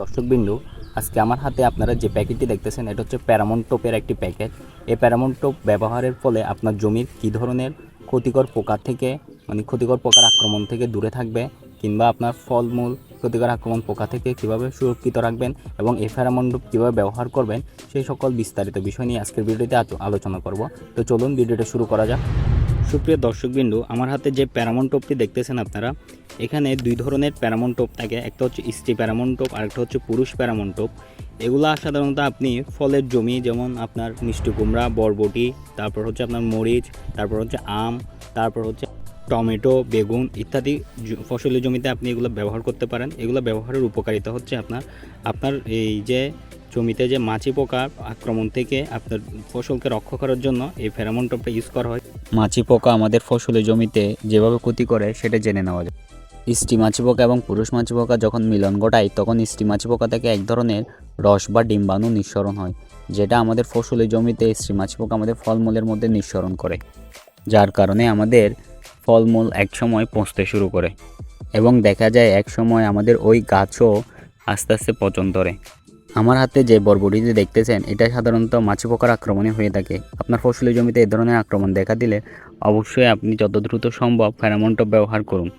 দর্শকবিন্দু, আজকে আমার হাতে আপনারা যে প্যাকেটটি দেখতেছেন, এটা হচ্ছে প্যারামন টোপের একটি প্যাকেট। এই প্যারামন টোপ ব্যবহারের ফলে আপনার জমির কী ধরনের ক্ষতিকর পোকা থেকে মানে ক্ষতিকর পোকার আক্রমণ থেকে দূরে থাকবে, কিংবা আপনার ফলমূল ক্ষতিকর আক্রমণ পোকা থেকে কীভাবে সুরক্ষিত রাখবেন এবং এই ফেরামন টোপ কীভাবে ব্যবহার করবেন, সেই সকল বিস্তারিত বিষয় নিয়ে আজকের ভিডিওতে আলো- আলোচনা করব। তো চলুন ভিডিওটা শুরু করা যাক। সুপ্রিয় দর্শকবিন্দু, আমার হাতে যে প্যারামন টোপটি দেখতেছেন আপনারা এখানে দুই ধরনের প্যারামন টোপ থাকে, একটা হচ্ছে স্ত্রী প্যারামন টোপ আর একটা হচ্ছে পুরুষ প্যারামন টোপ। এগুলা সাধারণত আপনি ফলের জমি, যেমন আপনার মিষ্টি কুমড়া, বরবটি, তারপর হচ্ছে আপনার মরিচ, তারপর হচ্ছে আম, তারপর হচ্ছে টমেটো, বেগুন ইত্যাদি ফসলের জমিতে আপনি এগুলো ব্যবহার করতে পারেন। এগুলো ব্যবহারের উপকারিতা হচ্ছে আপনার আপনার এই যে জমিতে যে মাছি পোকার আক্রমণ থেকে আপনার ফসলকে রক্ষা করার জন্য এই ফেরামন টোপটা ইউজ করা হয়। মাছি পোকা আমাদের ফসলের জমিতে যেভাবে ক্ষতি করে সেটা জেনে নেওয়া যায়। স্টি মাছি পোকা এবং পুরুষ মাছি পোকা যখন মিলন ঘটায়, তখন স্টি মাছি পোকা থেকে এক ধরনের রস বা ডিম্বাণু নিঃসরণ হয়, যেটা আমাদের ফসলের জমিতে স্টি মাছি পোকা আমাদের ফলমূলের মধ্যে নিঃসরণ করে, যার কারণে আমাদের ফলমূল একসময় পচতে শুরু করে এবং দেখা যায় এক সময় আমাদের ওই গাছও আস্তে আস্তে পচন ধরে। আমার হাতে যে বরবটিতে দেখতেছেন, এটা সাধারণত মাছি পোকার আক্রমণে হয়ে থাকে। আপনার ফসলের জমিতে এ ধরনের আক্রমণ দেখা দিলে অবশ্যই আপনি যত দ্রুত সম্ভব ফেরামনটপ ব্যবহার করুন।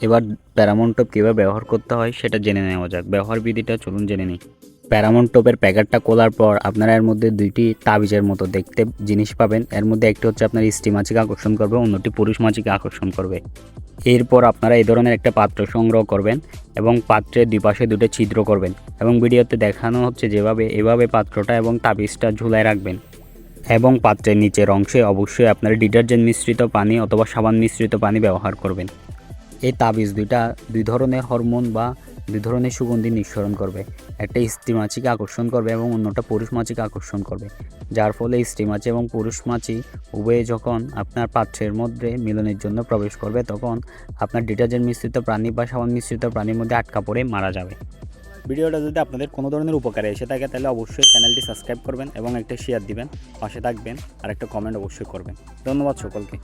এবার প্যারামন টপ কীভাবে ব্যবহার করতে হয় সেটা জেনে নেওয়া যাক। ব্যবহার বিধিটা চলুন জেনে নিই। প্যারামন টপের প্যাকেটটা খোলার পর আপনারা এর মধ্যে দুইটি তাবিজের মতো দেখতে জিনিস পাবেন। এর মধ্যে একটি হচ্ছে আপনার স্ত্রী মাছিকে আকর্ষণ করবে, অন্যটি পুরুষ মাছিকে আকর্ষণ করবে। এরপর আপনারা এই ধরনের একটা পাত্র সংগ্রহ করবেন এবং পাত্রের দুই পাশে দুটো ছিদ্র করবেন এবং ভিডিওতে দেখানো হচ্ছে যেভাবে, এভাবে পাত্রটা এবং তাবিজটা ঝুলায় রাখবেন। এবং পাত্রের নিচের অংশে অবশ্যই আপনারা ডিটারজেন্ট মিশ্রিত পানি অথবা সাবান মিশ্রিত পানি ব্যবহার করবেন। এই তাবিজ দুইটা দুই ধরনের হরমোন বা দুই ধরনের সুগন্ধি নিঃসরণ করবে। একটা স্ত্রী মাছিকে আকর্ষণ করবে এবং অন্যটা পুরুষ মাছিকে আকর্ষণ করবে। যার ফলে স্ত্রী মাছি এবং পুরুষ মাছি উভয়ে যখন আপনার পাত্রের মধ্যে মিলনের জন্য প্রবেশ করবে, তখন আপনার ডিটারজেন্ট মিশ্রিত প্রাণী বা সাবান মিশ্রিত প্রাণীর মধ্যে আটকা পড়ে মারা যাবে। ভিডিওটা যদি আপনাদের কোনো ধরনের উপকারে এসে থাকে, তাহলে অবশ্যই চ্যানেলটি সাবস্ক্রাইব করবেন এবং একটা শেয়ার দিবেন, পাশে থাকবেন আর একটা কমেন্ট অবশ্যই করবেন। ধন্যবাদ সকলকে।